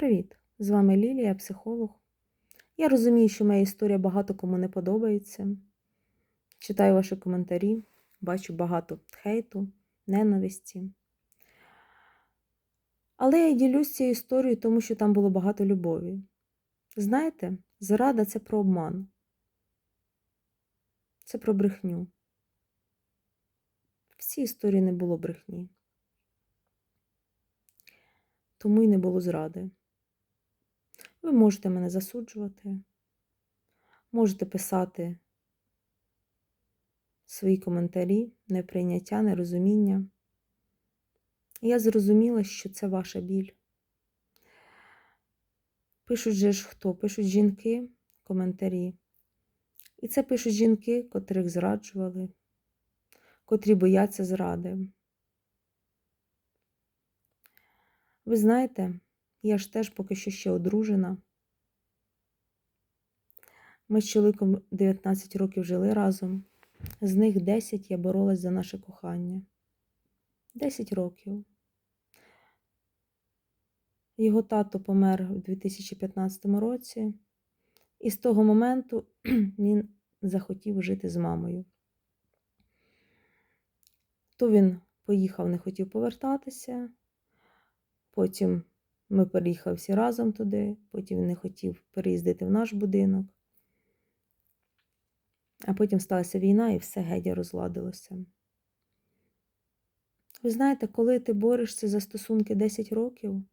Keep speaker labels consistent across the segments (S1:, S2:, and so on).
S1: Привіт! З вами Лілія, психолог. Я розумію, що моя історія багато кому не подобається. Читаю ваші коментарі, бачу багато хейту, ненависті. Але я ділюсь цією історією, тому що там було багато любові. Знаєте, зрада це про обман, це про брехню. В цій історії не було брехні. Тому й не було зради. Ви можете мене засуджувати, можете писати свої коментарі, неприйняття, нерозуміння. Я зрозуміла, що це ваша біль. Пишуть же ж хто? Пишуть жінки коментарі. І це пишуть жінки, котрих зраджували, котрі бояться зради. Ви знаєте, я ж теж поки що ще одружена. Ми з чоловіком 19 років жили разом. З них 10 я боролась за наше кохання. 10 років. Його тато помер у 2015 році, і з того моменту він захотів жити з мамою. То він поїхав, не хотів повертатися, потім ми переїхали всі разом туди, потім він не хотів переїздити в наш будинок. А потім сталася війна і все геть розладилося. Ви знаєте, коли ти борешся за стосунки 10 років,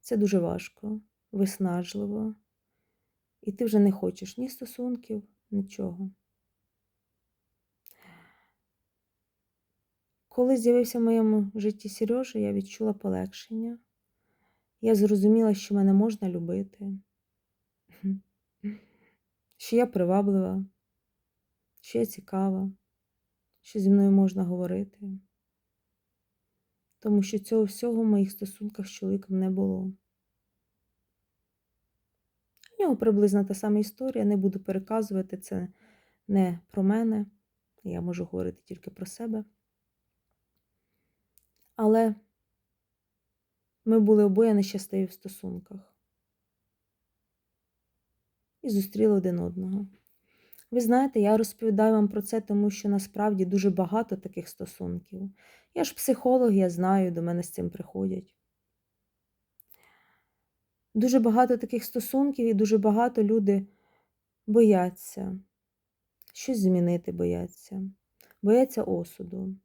S1: це дуже важко, виснажливо, і ти вже не хочеш ні стосунків, нічого. Коли з'явився в моєму житті Сережа, я відчула полегшення. Я зрозуміла, що мене можна любити, що я приваблива, що я цікава, що зі мною можна говорити. Тому що цього всього в моїх стосунках з чоловіком не було. У нього приблизно та сама історія, не буду переказувати це не про мене, я можу говорити тільки про себе. Але ми були обоє нещасливі в стосунках і зустріли один одного. Ви знаєте, я розповідаю вам про це, тому що насправді дуже багато таких стосунків. Я ж психолог, я знаю, до мене з цим приходять. Дуже багато таких стосунків, і дуже багато люди бояться щось змінити, бояться, бояться осуду.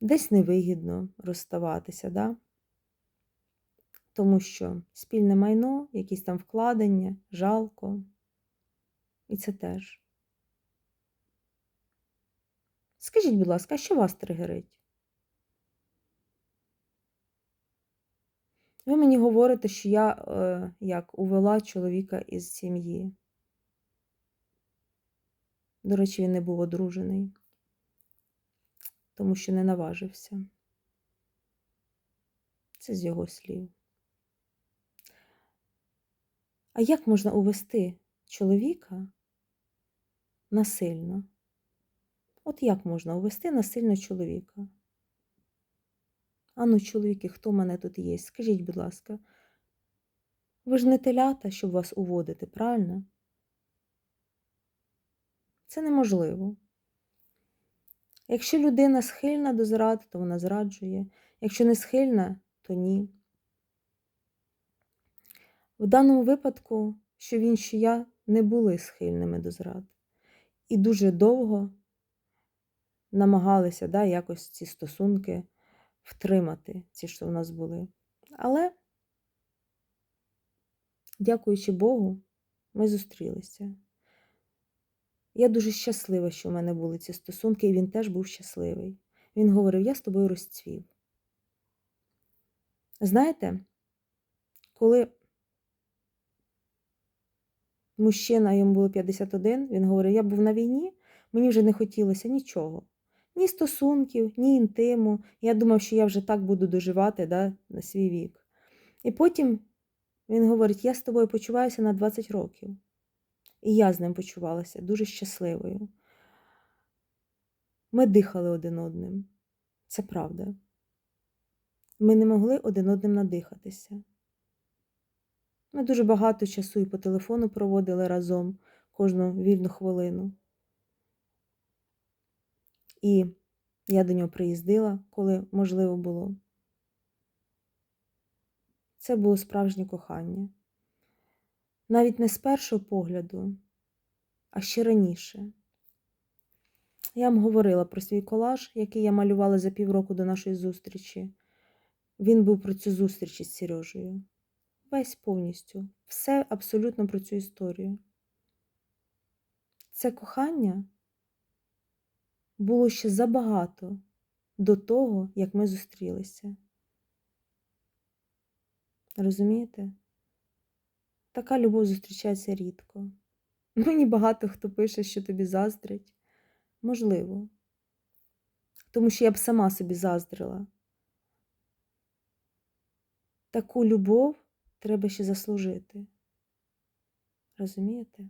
S1: Десь невигідно розставатися, да? Тому що спільне майно, якісь там вкладення, жалко. І це теж. Скажіть, будь ласка, що вас тригерить? Ви мені говорите, що я е, як увела чоловіка із сім'ї. До речі, він не був одружений, тому що не наважився. Це з його слів. А як можна увести чоловіка насильно? От як можна увести насильно чоловіка? Ану, чоловіки, хто в мене тут є? Скажіть, будь ласка, ви ж не телята, щоб вас уводити, правильно? Це неможливо. Якщо людина схильна до зради, то вона зраджує. Якщо не схильна, то ні. В даному випадку, що він, що я не були схильними до зрад. І дуже довго намагалися да, якось ці стосунки втримати, ці, що в нас були. Але, дякуючи Богу, ми зустрілися. Я дуже щаслива, що в мене були ці стосунки, і він теж був щасливий. Він говорив: я з тобою розцвів. Знаєте, коли мужчина, йому було 51, він говорив, я був на війні, мені вже не хотілося нічого. Ні стосунків, ні інтиму. Я думав, що я вже так буду доживати да, на свій вік. І потім він говорить: я з тобою почуваюся на 20 років. І я з ним почувалася дуже щасливою. Ми дихали один одним. Це правда. Ми не могли один одним надихатися. Ми дуже багато часу і по телефону проводили разом кожну вільну хвилину. І я до нього приїздила, коли можливо було. Це було справжнє кохання. Навіть не з першого погляду, а ще раніше. Я вам говорила про свій колаж, який я малювала за півроку до нашої зустрічі. Він був про цю зустріч із Сережею. Весь повністю. Все абсолютно про цю історію. Це кохання було ще забагато до того, як ми зустрілися. Розумієте? Така любов зустрічається рідко. Мені багато хто пише, що тобі заздрить. Можливо. Тому що я б сама собі заздрила. Таку любов треба ще заслужити. Розумієте?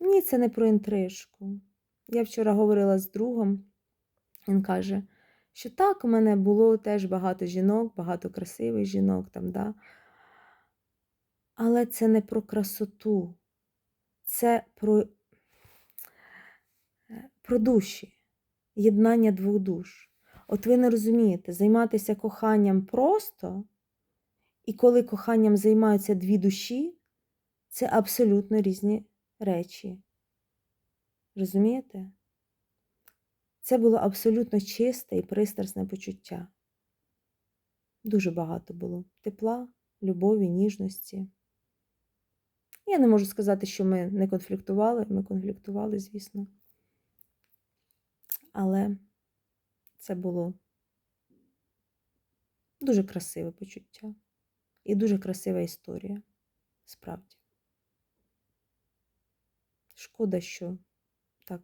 S1: Ні, це не про інтрижку. Я вчора говорила з другом, він каже, що так, у мене було теж багато жінок, багато красивих жінок там, да. Але це не про красоту, це про, про душі, єднання двох душ. От ви не розумієте, займатися коханням просто, і коли коханням займаються дві душі, це абсолютно різні речі. Розумієте? Це було абсолютно чисте і пристрасне почуття. Дуже багато було тепла, любові, ніжності. Я не можу сказати, що ми не конфліктували, ми конфліктували, звісно. Але це було дуже красиве почуття і дуже красива історія, справді. Шкода, що так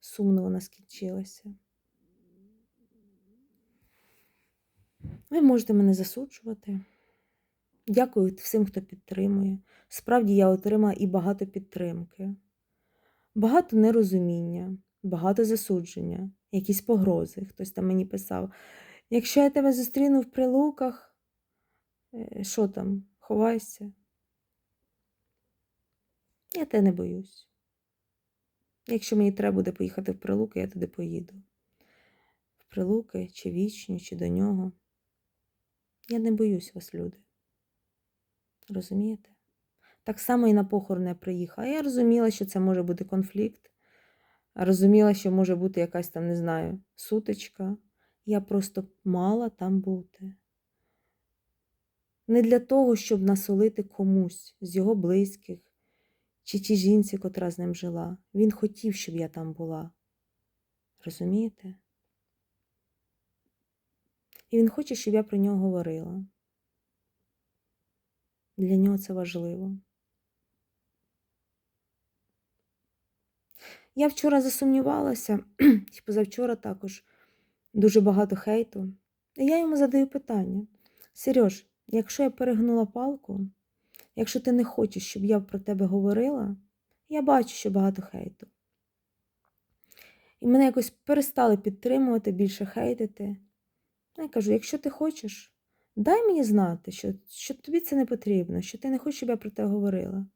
S1: сумно вона скінчилася. Ви можете мене засуджувати. Дякую всім, хто підтримує. Справді я отримала і багато підтримки, багато нерозуміння, багато засудження, якісь погрози. Хтось там мені писав. Якщо я тебе зустріну в прилуках, що там, ховайся? Я те не боюсь. Якщо мені треба буде поїхати в Прилуки, я туди поїду. В Прилуки, чи вічні, чи до нього. Я не боюсь вас, люди. Розумієте? Так само і на похорон я приїхала. Я розуміла, що це може бути конфлікт. Розуміла, що може бути якась там, не знаю, сутичка. Я просто мала там бути. Не для того, щоб насолити комусь з його близьких чи ті жінці, котра з ним жила. Він хотів, щоб я там була. Розумієте? І він хоче, щоб я про нього говорила. Для нього це важливо. Я вчора засумнівалася, і позавчора також дуже багато хейту. І я йому задаю питання: Сереж, якщо я перегнула палку, якщо ти не хочеш, щоб я про тебе говорила, я бачу, що багато хейту. І мене якось перестали підтримувати, більше хейтити. Я кажу: якщо ти хочеш, дай мені знати, що, що тобі це не потрібно, що ти не хочеш, щоб я про те говорила.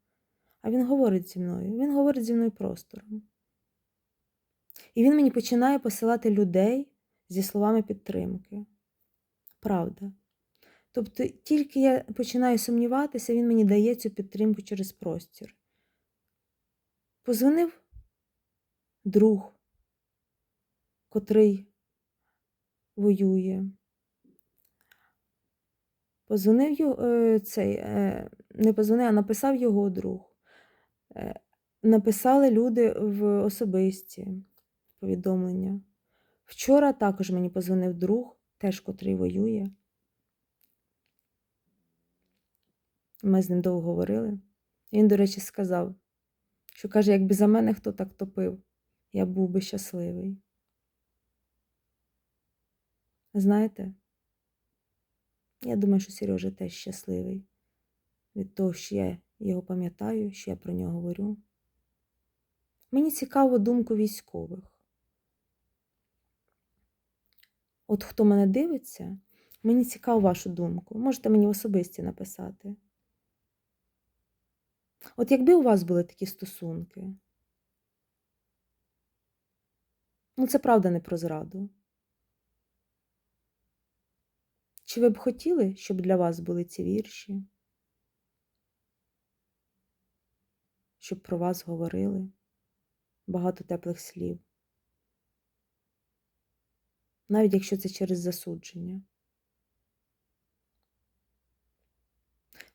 S1: А він говорить зі мною, він говорить зі мною простором. І він мені починає посилати людей зі словами підтримки. Правда. Тобто, тільки я починаю сумніватися, він мені дає цю підтримку через простір. Позвонив друг, котрий воює. Позвонив його, цей, е, не позвонив, а написав його друг. Е, написали люди в особисті повідомлення. Вчора також мені позвонив друг, теж котрий воює. Ми з ним довго говорили. Він, до речі, сказав, що каже, якби за мене хто так топив, я був би щасливий. Знаєте, я думаю, що Сережа теж щасливий від того, що я його пам'ятаю, що я про нього говорю. Мені цікаво думку військових. От хто мене дивиться, мені цікаво вашу думку. Можете мені в особисті написати. От якби у вас були такі стосунки, ну це правда не про зраду. Чи ви б хотіли, щоб для вас були ці вірші? Щоб про вас говорили багато теплих слів? Навіть якщо це через засудження.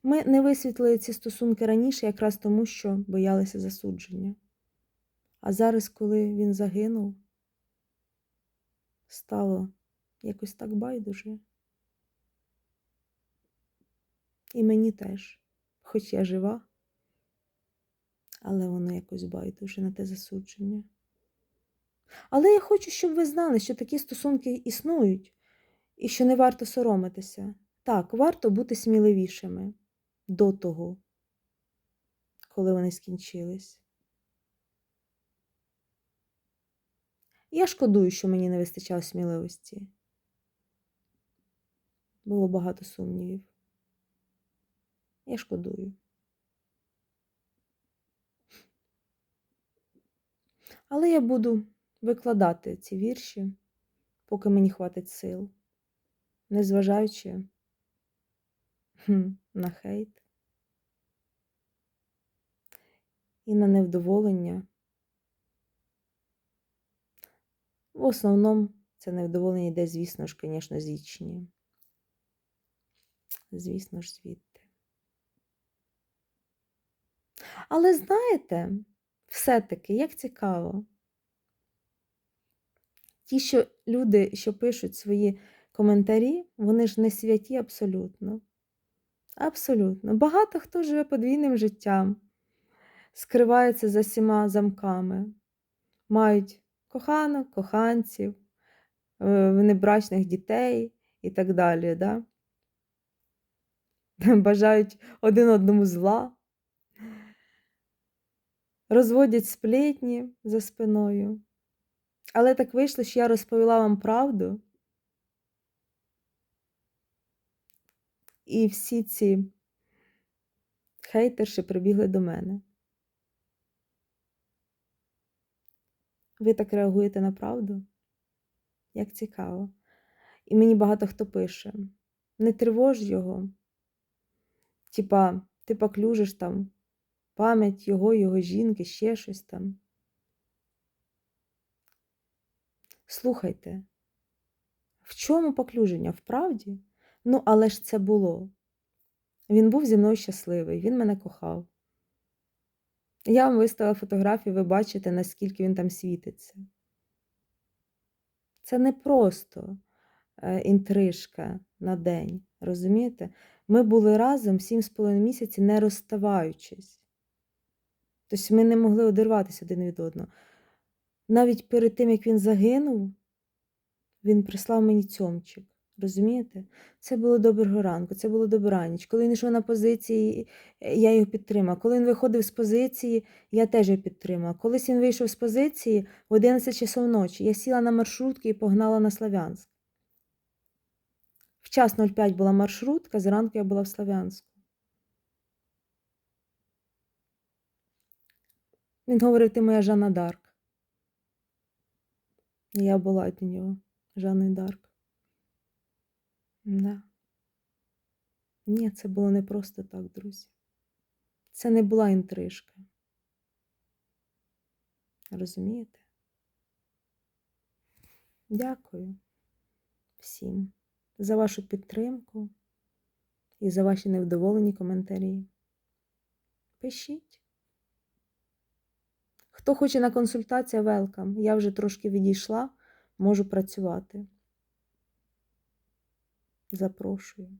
S1: Ми не висвітлили ці стосунки раніше якраз тому, що боялися засудження. А зараз, коли він загинув, стало якось так байдуже. І мені теж, хоч я жива, але воно якось байдуже на те засудження. Але я хочу, щоб ви знали, що такі стосунки існують, і що не варто соромитися. Так, варто бути сміливішими до того, коли вони скінчились. Я шкодую, що мені не вистачало сміливості. Було багато сумнівів. Я шкодую. Але я буду викладати ці вірші, поки мені хватить сил, незважаючи на хейт і на невдоволення. В основному це невдоволення йде, звісно ж, звісно, з Ічні. Звісно ж, звідти. Але знаєте, все-таки, як цікаво, ті, що люди, що пишуть свої коментарі, вони ж не святі абсолютно. Абсолютно. Багато хто живе подвійним життям, скривається за всіма замками, мають коханок, коханців, е, внебрачних дітей і так далі. Да? Бажають один одному зла, розводять сплетні за спиною. Але так вийшло, що я розповіла вам правду. І всі ці хейтерші прибігли до мене. Ви так реагуєте на правду? Як цікаво. І мені багато хто пише: не тривож його. Типа, ти поклюжиш там пам'ять його, його жінки, ще щось там. Слухайте, в чому поклюження? В правді? Ну, але ж це було. Він був зі мною щасливий, він мене кохав. Я вам виставила фотографію, ви бачите, наскільки він там світиться. Це не просто е, інтрижка на день, розумієте? Ми були разом сім з половиною місяці, не розставаючись. Тобто ми не могли одірватися один від одного. Навіть перед тим, як він загинув, він прислав мені цьомчик. Розумієте? Це було доброго ранку, це було добраніч. Коли він йшов на позиції, я його підтримала. Коли він виходив з позиції, я теж його підтримала. Колись він вийшов з позиції в 11 часов ночі. Я сіла на маршрутку і погнала на Славянськ. В час 05 була маршрутка, зранку я була в Славянську. Він говорив, ти моя Жанна Дарк. Я була для нього Жанною Дарк. Да. Ні, це було не просто так, друзі. Це не була інтрижка. Розумієте? Дякую всім за вашу підтримку і за ваші невдоволені коментарі. Пишіть. Хто хоче на консультацію, велкам. Я вже трошки відійшла, можу працювати. Запрошую.